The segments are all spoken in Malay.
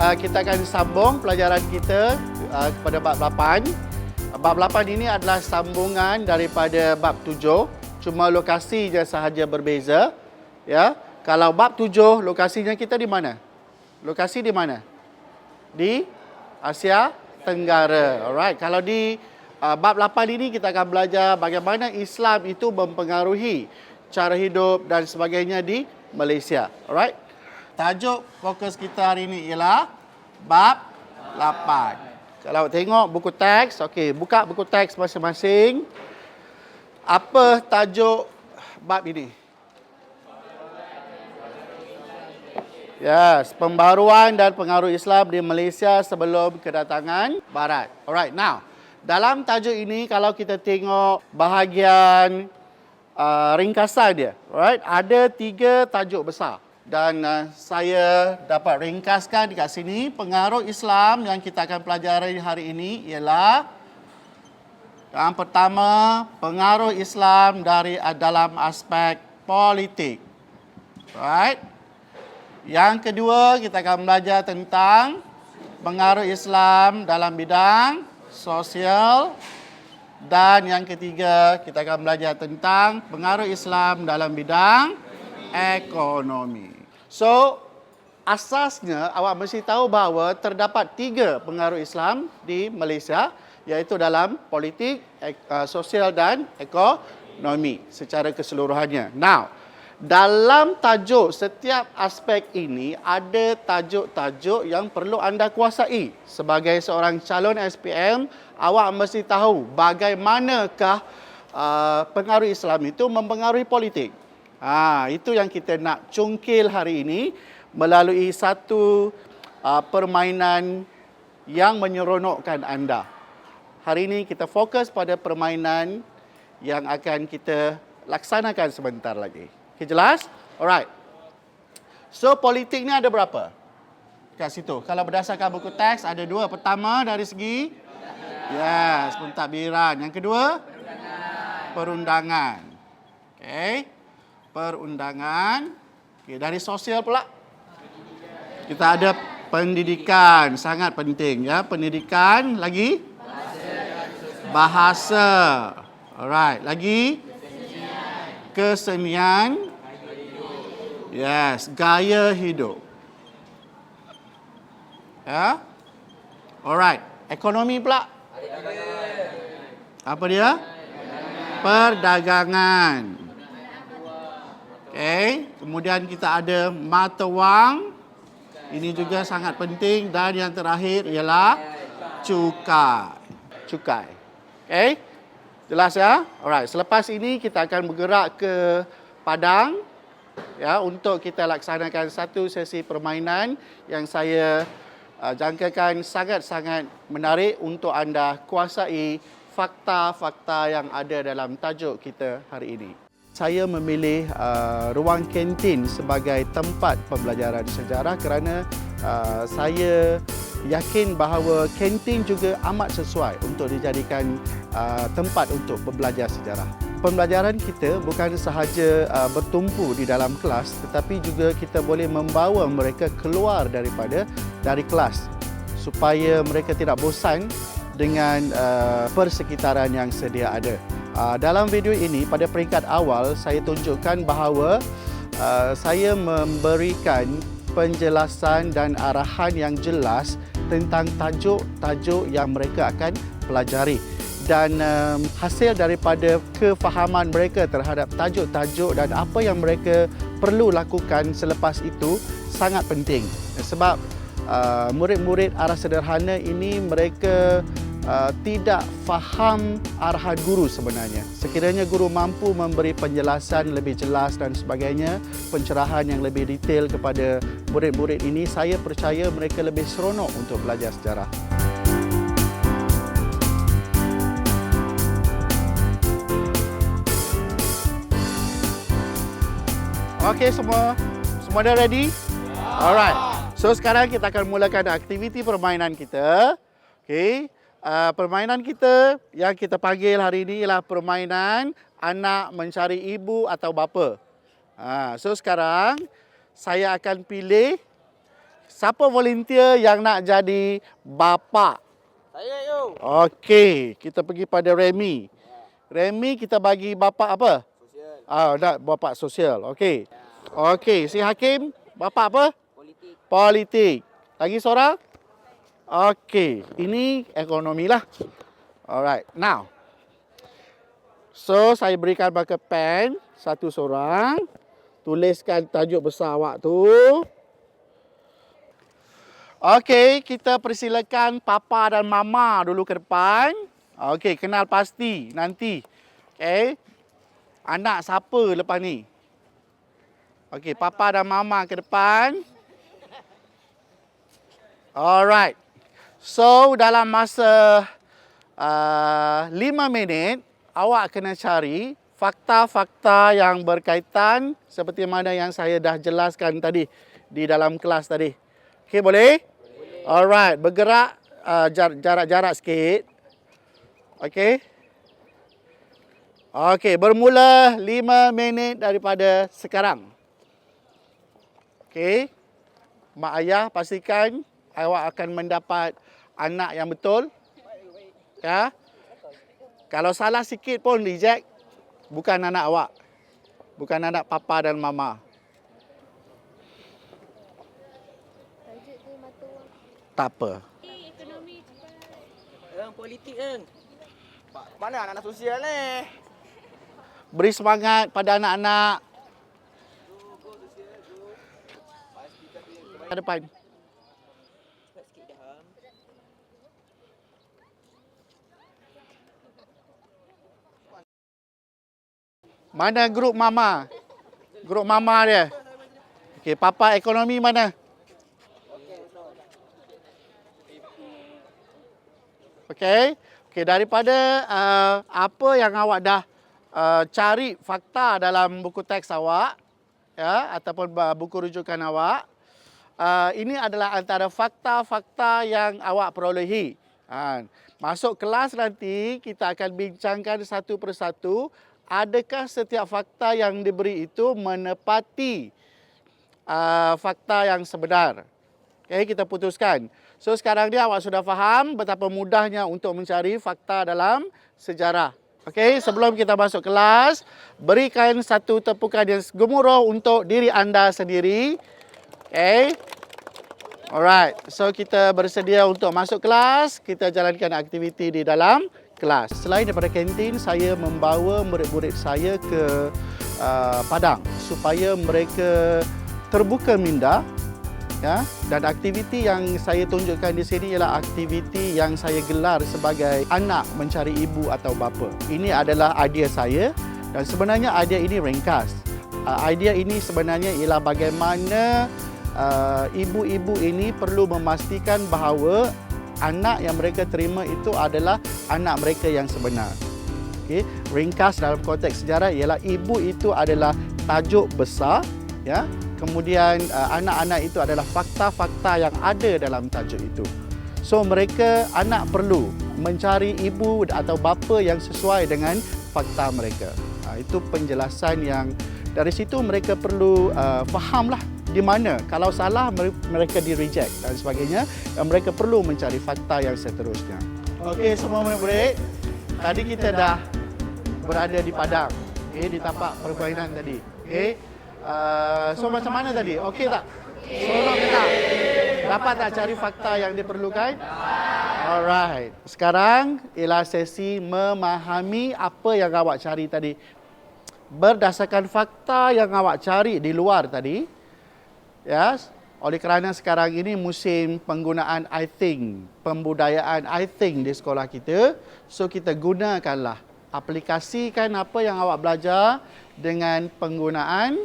Uh, kita akan sambung pelajaran kita uh, kepada bab 8. Bab 8 ini adalah sambungan daripada bab 7, cuma lokasinya sahaja berbeza. Ya. Kalau bab 7, lokasinya kita di mana? Lokasi di mana? Di Asia Tenggara. Alright. Kalau di uh, bab 8 ini kita akan belajar bagaimana Islam itu mempengaruhi cara hidup dan sebagainya di Malaysia. Alright. Tajuk fokus kita hari ini ialah bab 8. Kalau tengok buku teks, okey, buka buku teks masing-masing. Apa tajuk bab ini? Yes, pembaruan dan pengaruh Islam di Malaysia sebelum kedatangan Barat. Alright, now dalam tajuk ini kalau kita tengok bahagian uh, ringkasan dia, right? Ada tiga tajuk besar dan uh, saya dapat ringkaskan di kat sini pengaruh Islam yang kita akan pelajari hari ini ialah yang pertama pengaruh Islam dari uh, dalam aspek politik. Right? Yang kedua, kita akan belajar tentang pengaruh Islam dalam bidang sosial. Dan yang ketiga, kita akan belajar tentang pengaruh Islam dalam bidang ekonomi. So, asasnya awak mesti tahu bahawa terdapat tiga pengaruh Islam di Malaysia iaitu dalam politik, uh, sosial dan ekonomi secara keseluruhannya. Now, dalam tajuk setiap aspek ini ada tajuk-tajuk yang perlu anda kuasai. Sebagai seorang calon SPM, awak mesti tahu bagaimanakah uh, pengaruh Islam itu mempengaruhi politik. Ha, itu yang kita nak cungkil hari ini melalui satu uh, permainan yang menyeronokkan anda. Hari ini kita fokus pada permainan yang akan kita laksanakan sebentar lagi. Okay, jelas? Alright. So, politik ni ada berapa? Kat situ. Kalau berdasarkan buku teks, ada dua. Pertama, dari segi... Yes, pentadbiran. Yang kedua? Perundangan. Perundangan. Okay. Perundangan. Okay, dari sosial pula? Kita ada pendidikan. Sangat penting. ya. Pendidikan. Lagi? Bahasa. Alright. Lagi? Kesenian. Yes, gaya hidup. Ya. Alright, ekonomi pula. Apa dia? Perdagangan. Okay, kemudian kita ada mata wang. Ini juga sangat penting dan yang terakhir ialah cukai. Cukai. Okay, jelas ya? Alright, selepas ini kita akan bergerak ke Padang ya untuk kita laksanakan satu sesi permainan yang saya uh, jangkakan sangat-sangat menarik untuk anda kuasai fakta-fakta yang ada dalam tajuk kita hari ini. Saya memilih uh, ruang kantin sebagai tempat pembelajaran sejarah kerana uh, saya yakin bahawa kantin juga amat sesuai untuk dijadikan uh, tempat untuk belajar sejarah pembelajaran kita bukan sahaja uh, bertumpu di dalam kelas tetapi juga kita boleh membawa mereka keluar daripada dari kelas supaya mereka tidak bosan dengan uh, persekitaran yang sedia ada. Uh, dalam video ini pada peringkat awal saya tunjukkan bahawa uh, saya memberikan penjelasan dan arahan yang jelas tentang tajuk-tajuk yang mereka akan pelajari. Dan um, hasil daripada kefahaman mereka terhadap tajuk-tajuk dan apa yang mereka perlu lakukan selepas itu sangat penting. Sebab uh, murid-murid arah sederhana ini mereka uh, tidak faham arahan guru sebenarnya sekiranya guru mampu memberi penjelasan lebih jelas dan sebagainya pencerahan yang lebih detail kepada murid-murid ini saya percaya mereka lebih seronok untuk belajar sejarah Okey semua. Semua dah ready? Alright. So sekarang kita akan mulakan aktiviti permainan kita. Okey. Uh, permainan kita yang kita panggil hari ini ialah permainan anak mencari ibu atau bapa. Ha, so sekarang saya akan pilih siapa volunteer yang nak jadi bapa? Saya yo. Okey, kita pergi pada Remy. Remy kita bagi bapa apa? Sosial. Ah, nak bapa sosial. Okey. Okey, si Hakim, bapa apa? Politik. Politik. Lagi seorang? Okey, ini ekonomi lah. Alright, now. So, saya berikan pakai pen satu seorang. Tuliskan tajuk besar awak tu. Okey, kita persilakan papa dan mama dulu ke depan. Okey, kenal pasti nanti. Okey. Anak siapa lepas ni? Okey, papa dan mama ke depan. Alright. So, dalam masa uh, 5 minit, awak kena cari fakta-fakta yang berkaitan seperti mana yang saya dah jelaskan tadi di dalam kelas tadi. Okey, boleh? Boleh. Alright, bergerak uh, jar- jarak-jarak sikit. Okey. Okey, bermula 5 minit daripada sekarang. Okey. Mak ayah pastikan awak akan mendapat anak yang betul. Ya. Kalau salah sikit pun reject bukan anak awak. Bukan anak papa dan mama. Tak apa. Yang politik kan. Mana anak-anak sosial ni? Beri semangat pada anak-anak. Ke depan. Cepat sikit dah. Mana grup mama? Grup mama dia. Okey, papa ekonomi mana? Okey. Okey, daripada uh, apa yang awak dah uh, cari fakta dalam buku teks awak ya ataupun uh, buku rujukan awak, uh, ini adalah antara fakta-fakta yang awak perolehi. Ha, masuk kelas nanti kita akan bincangkan satu persatu adakah setiap fakta yang diberi itu menepati uh, fakta yang sebenar. Okey, kita putuskan. So sekarang ni awak sudah faham betapa mudahnya untuk mencari fakta dalam sejarah. Okey, sebelum kita masuk kelas, berikan satu tepukan yang gemuruh untuk diri anda sendiri. Okey. Alright, so kita bersedia untuk masuk kelas. Kita jalankan aktiviti di dalam kelas. Selain daripada kantin, saya membawa murid-murid saya ke uh, Padang supaya mereka terbuka minda ya dan aktiviti yang saya tunjukkan di sini ialah aktiviti yang saya gelar sebagai anak mencari ibu atau bapa. Ini adalah idea saya dan sebenarnya idea ini ringkas. Uh, idea ini sebenarnya ialah bagaimana uh, ibu-ibu ini perlu memastikan bahawa anak yang mereka terima itu adalah anak mereka yang sebenar. Okey, ringkas dalam konteks sejarah ialah ibu itu adalah tajuk besar ya kemudian uh, anak-anak itu adalah fakta-fakta yang ada dalam tajuk itu. So mereka anak perlu mencari ibu atau bapa yang sesuai dengan fakta mereka. Uh, itu penjelasan yang dari situ mereka perlu uh, fahamlah di mana kalau salah mereka di reject dan sebagainya dan mereka perlu mencari fakta yang seterusnya. Okey semua murid-murid, tadi kita dah berada di padang, okay, di tapak permainan tadi. Okey. Uh, so macam mana tadi? Okey tak? Seronok ke tak? Dapat tak cari fakta yang diperlukan? Alright. Sekarang ialah sesi memahami apa yang awak cari tadi. Berdasarkan fakta yang awak cari di luar tadi, yes, oleh kerana sekarang ini musim penggunaan I think, pembudayaan I think di sekolah kita, so kita gunakanlah aplikasikan apa yang awak belajar dengan penggunaan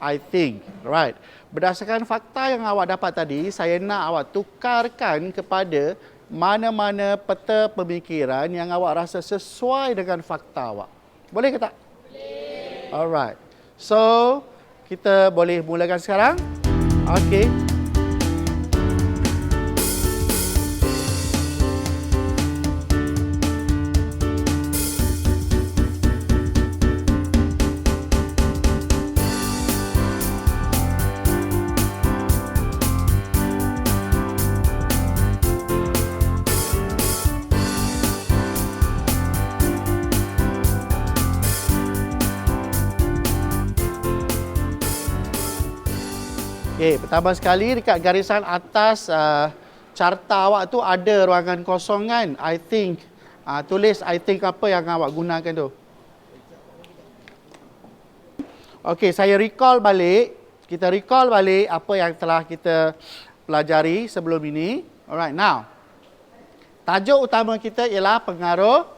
I think. Right. Berdasarkan fakta yang awak dapat tadi, saya nak awak tukarkan kepada mana-mana peta pemikiran yang awak rasa sesuai dengan fakta awak. Boleh ke tak? Boleh. Alright. So, kita boleh mulakan sekarang. Okay. Okey, pertama sekali dekat garisan atas uh, carta awak tu ada ruangan kosong kan? I think. Uh, tulis I think apa yang awak gunakan tu. Okey, saya recall balik. Kita recall balik apa yang telah kita pelajari sebelum ini. Alright, now. Tajuk utama kita ialah pengaruh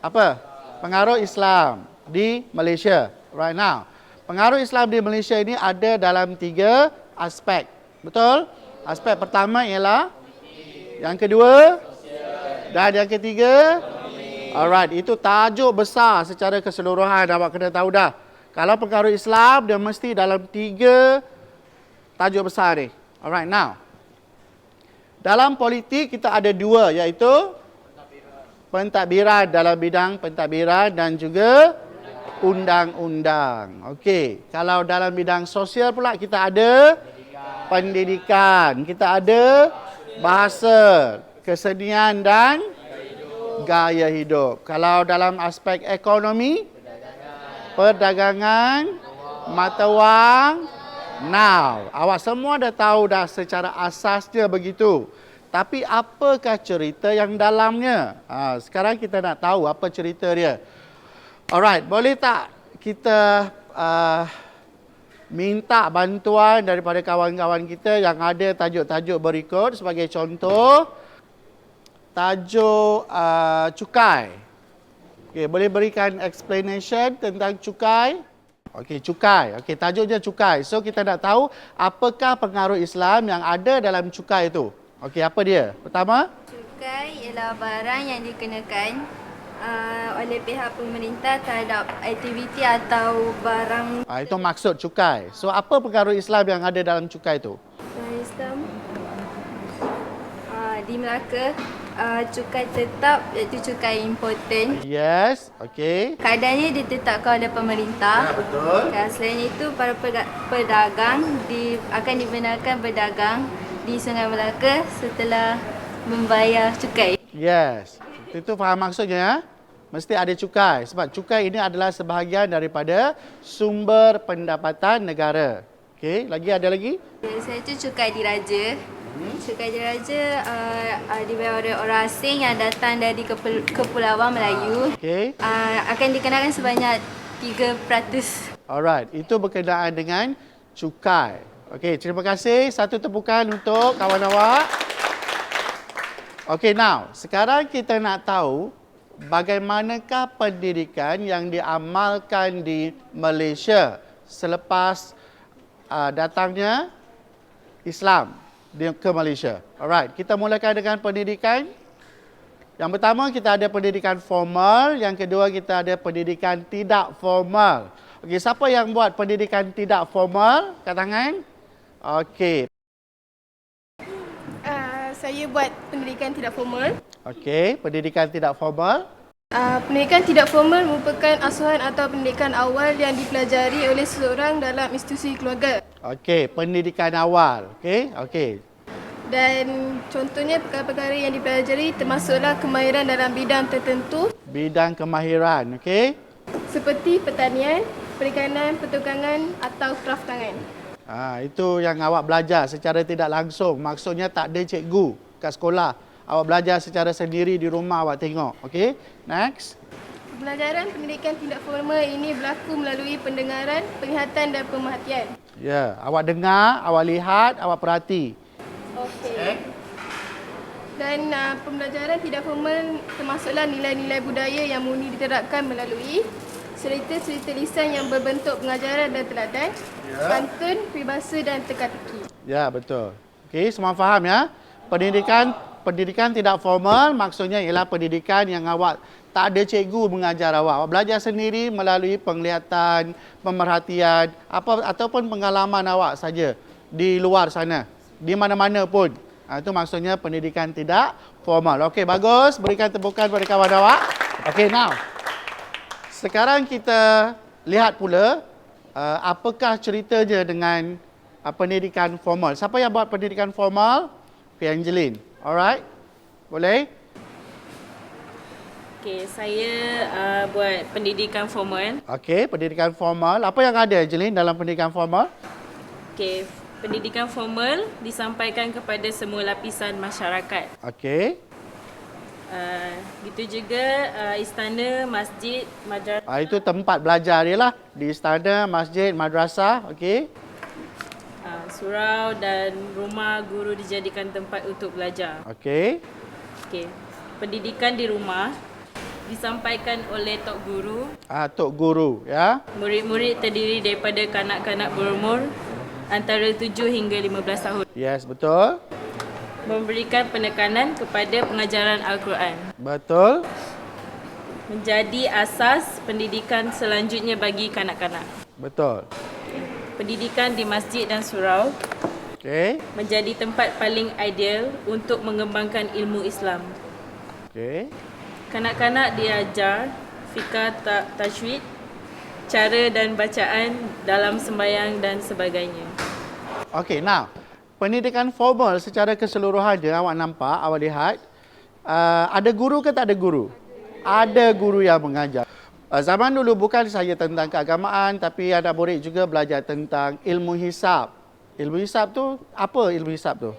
apa? Pengaruh Islam di Malaysia. Right now. Pengaruh Islam di Malaysia ini ada dalam tiga aspek. Betul? Aspek pertama ialah yang kedua dan yang ketiga Alright, itu tajuk besar secara keseluruhan awak kena tahu dah. Kalau pengaruh Islam dia mesti dalam tiga tajuk besar ni. Alright, now. Dalam politik kita ada dua iaitu pentadbiran dalam bidang pentadbiran dan juga undang-undang. Okey, kalau dalam bidang sosial pula kita ada pendidikan, kita ada bahasa, kesenian dan gaya hidup. Kalau dalam aspek ekonomi, perdagangan, mata wang, now. Awak semua dah tahu dah secara asasnya begitu. Tapi apakah cerita yang dalamnya? Ha, sekarang kita nak tahu apa cerita dia. Alright, boleh tak kita uh, minta bantuan daripada kawan-kawan kita yang ada tajuk-tajuk berikut sebagai contoh tajuk uh, cukai. Okey, boleh berikan explanation tentang cukai? Okey, cukai. Okey, tajuknya cukai. So kita nak tahu apakah pengaruh Islam yang ada dalam cukai itu. Okey, apa dia? Pertama, Cukai ialah barang yang dikenakan uh, oleh pihak pemerintah terhadap aktiviti atau barang ah, itu maksud cukai. So apa pengaruh Islam yang ada dalam cukai itu? uh, Islam uh, di Melaka. Uh, cukai tetap iaitu cukai importen. Yes, okey. Keadaannya ditetapkan oleh pemerintah. betul. Dan selain itu, para peda- pedagang di, akan dibenarkan berdagang di Sungai Melaka setelah membayar cukai. Yes. Itu faham maksudnya ya? Mesti ada cukai sebab cukai ini adalah sebahagian daripada sumber pendapatan negara. Okey, lagi ada lagi? Saya itu cukai diraja. Cukai diraja uh, uh, dibayar oleh orang asing yang datang dari kepul- Kepulauan Melayu. Okey. Uh, akan dikenakan sebanyak 3%. Alright, itu berkenaan dengan cukai. Okey, terima kasih. Satu tepukan untuk kawan awak. Okey, now, sekarang kita nak tahu bagaimanakah pendidikan yang diamalkan di Malaysia selepas uh, datangnya Islam ke Malaysia. Alright, kita mulakan dengan pendidikan. Yang pertama kita ada pendidikan formal, yang kedua kita ada pendidikan tidak formal. Okey, siapa yang buat pendidikan tidak formal? Kat tangan. Okey. Saya buat pendidikan tidak formal. Okey, pendidikan tidak formal. Uh, pendidikan tidak formal merupakan asuhan atau pendidikan awal yang dipelajari oleh seseorang dalam institusi keluarga. Okey, pendidikan awal. Okey, okey. Dan contohnya perkara-perkara yang dipelajari termasuklah kemahiran dalam bidang tertentu Bidang kemahiran, okey? seperti pertanian, perikanan, pertukangan atau kraf tangan. Ha, itu yang awak belajar secara tidak langsung. Maksudnya tak ada cikgu kat sekolah. Awak belajar secara sendiri di rumah awak tengok. Okey? Next. Pembelajaran pendidikan tidak formal ini berlaku melalui pendengaran, penglihatan dan pemerhatian. Ya, awak dengar, awak lihat, awak perhati. Okey. Dan uh, pembelajaran tidak formal termasuklah nilai-nilai budaya yang murni diterapkan melalui cerita-cerita lisan yang berbentuk pengajaran dan teladan, Ya. pantun, peribahasa dan teka-teki. Ya, betul. Okey, semua faham ya? Pendidikan pendidikan tidak formal maksudnya ialah pendidikan yang awak tak ada cikgu mengajar awak. Awak belajar sendiri melalui penglihatan, pemerhatian, apa ataupun pengalaman awak saja di luar sana. Di mana-mana pun. Ha, itu maksudnya pendidikan tidak formal. Okey, bagus. Berikan tepukan kepada kawan awak. Okey, now. Sekarang kita lihat pula uh, apakah ceritanya dengan uh, pendidikan formal. Siapa yang buat pendidikan formal? Okay, Angeline. Alright? Boleh? Okey, saya uh, buat pendidikan formal. Okey, pendidikan formal. Apa yang ada Angeline dalam pendidikan formal? Okey, pendidikan formal disampaikan kepada semua lapisan masyarakat. Okey. Uh, gitu juga uh, istana, masjid, madrasah, Ah, itu tempat belajar dia lah. Di istana, masjid, madrasah. Okey. uh, surau dan rumah guru dijadikan tempat untuk belajar. Okey. Okey. Pendidikan di rumah disampaikan oleh tok guru. Ah, Tok Guru ya. Murid-murid terdiri daripada kanak-kanak berumur antara 7 hingga 15 tahun. Yes, betul. Memberikan penekanan kepada pengajaran Al-Quran. Betul. Menjadi asas pendidikan selanjutnya bagi kanak-kanak. Betul. Pendidikan di masjid dan surau Okey. menjadi tempat paling ideal untuk mengembangkan ilmu Islam. Okey. Kanak-kanak diajar fikah ta- tajwid, cara dan bacaan dalam sembahyang dan sebagainya. Okey, now pendidikan formal secara keseluruhannya awak nampak, awak lihat uh, ada guru ke tak ada guru? Ada guru yang mengajar. Uh, zaman dulu bukan sahaja tentang keagamaan tapi anak murid juga belajar tentang ilmu hisab. Ilmu hisab tu apa ilmu hisab tu?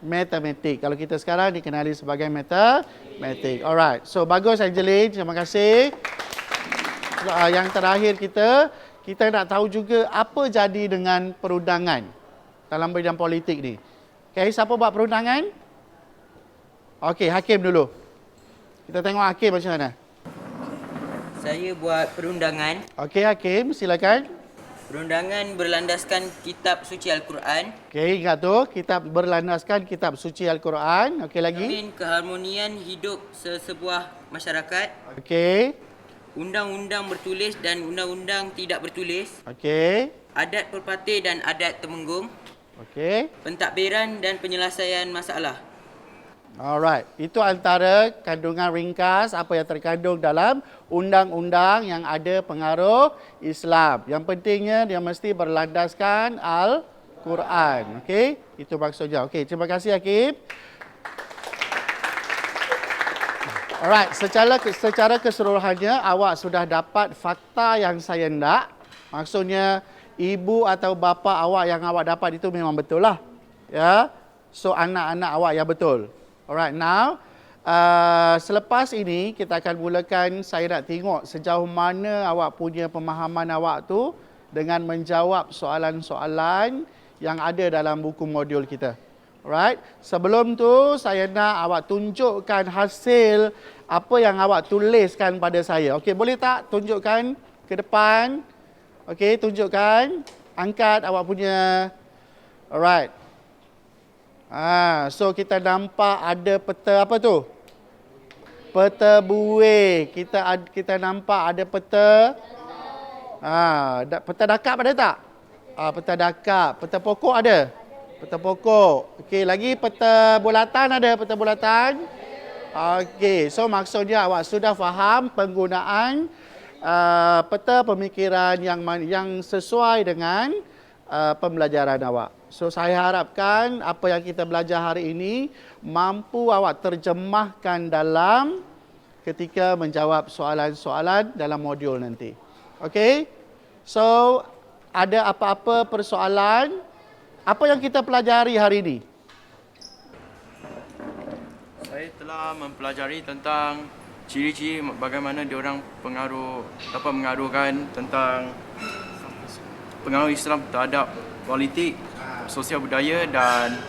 Matematik. Kalau kita sekarang dikenali sebagai matematik. Alright. So bagus Angeline, terima kasih. Uh, yang terakhir kita kita nak tahu juga apa jadi dengan perundangan dalam bidang politik ni. Okay, siapa buat perundangan? Okey, Hakim dulu. Kita tengok Hakim macam mana. Saya buat perundangan. Okey, Hakim, silakan. Perundangan berlandaskan kitab suci Al-Quran, Okey, ingat tu, kitab berlandaskan kitab suci Al-Quran. Okey lagi. menjamin keharmonian hidup sesebuah masyarakat, Okey. undang-undang bertulis dan undang-undang tidak bertulis, Okey. adat perpati dan adat temenggung, Okey. pentadbiran dan penyelesaian masalah. Alright, itu antara kandungan ringkas apa yang terkandung dalam undang-undang yang ada pengaruh Islam. Yang pentingnya dia mesti berlandaskan Al-Quran. Okey, itu maksudnya. Okey, terima kasih Hakim. Alright, secara secara keseluruhannya awak sudah dapat fakta yang saya nak. Maksudnya ibu atau bapa awak yang awak dapat itu memang betul lah. Ya. So anak-anak awak yang betul. Alright, now uh, selepas ini kita akan mulakan saya nak tengok sejauh mana awak punya pemahaman awak tu dengan menjawab soalan-soalan yang ada dalam buku modul kita. Alright, sebelum tu saya nak awak tunjukkan hasil apa yang awak tuliskan pada saya. Okey, boleh tak tunjukkan ke depan? Okey, tunjukkan. Angkat awak punya Alright. Ah, so kita nampak ada peta apa tu? Peta buih. Kita kita nampak ada peta Ah, peta dakap ada tak? Ah, peta dakap. Peta pokok ada? Peta pokok. Okey, lagi peta bulatan ada? Peta bulatan? Okey, so maksudnya awak sudah faham penggunaan uh, peta pemikiran yang yang sesuai dengan uh, pembelajaran awak. So saya harapkan apa yang kita belajar hari ini mampu awak terjemahkan dalam ketika menjawab soalan-soalan dalam modul nanti. Okey? So ada apa-apa persoalan? Apa yang kita pelajari hari ini? Saya telah mempelajari tentang ciri-ciri bagaimana diorang pengaruh dapat mengaruhkan tentang pengaruh Islam terhadap politik, sosial budaya dan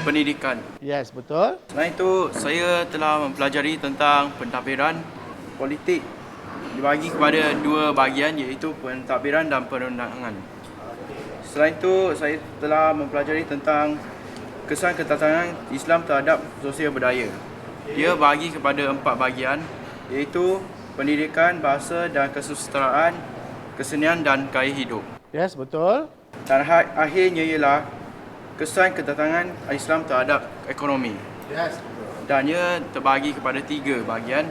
pendidikan. Yes, betul. Selain itu, saya telah mempelajari tentang pentadbiran politik dibagi kepada dua bahagian iaitu pentadbiran dan perundangan. Selain itu, saya telah mempelajari tentang kesan ketatangan Islam terhadap sosial budaya. Ia bagi kepada empat bahagian iaitu pendidikan, bahasa dan kesusasteraan, kesenian dan gaya hidup. Yes, betul. Dan akhirnya ialah kesan kedatangan Islam terhadap ekonomi. Yes. Dan ia terbagi kepada tiga bahagian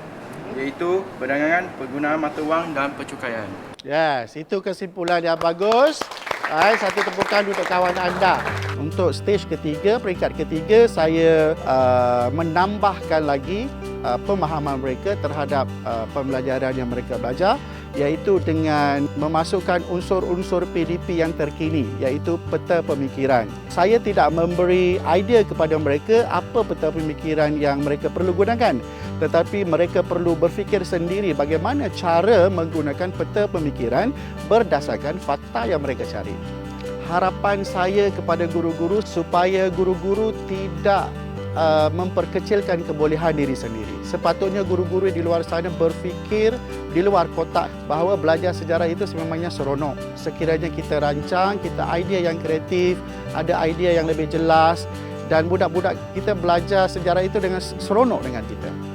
iaitu perdagangan, penggunaan mata wang dan percukaian. Yes, itu kesimpulan yang bagus. Hai, satu tepukan untuk kawan anda. Untuk stage ketiga, peringkat ketiga, saya uh, menambahkan lagi uh, pemahaman mereka terhadap uh, pembelajaran yang mereka belajar. iaitu dengan memasukkan unsur-unsur PDP yang terkini iaitu peta pemikiran. Saya tidak memberi idea kepada mereka apa peta pemikiran yang mereka perlu gunakan tetapi mereka perlu berfikir sendiri bagaimana cara menggunakan peta pemikiran berdasarkan fakta yang mereka cari. Harapan saya kepada guru-guru supaya guru-guru tidak uh, memperkecilkan kebolehan diri sendiri. Sepatutnya guru-guru di luar sana berfikir di luar kotak bahawa belajar sejarah itu sememangnya seronok. Sekiranya kita rancang, kita idea yang kreatif, ada idea yang lebih jelas dan budak-budak kita belajar sejarah itu dengan seronok dengan kita.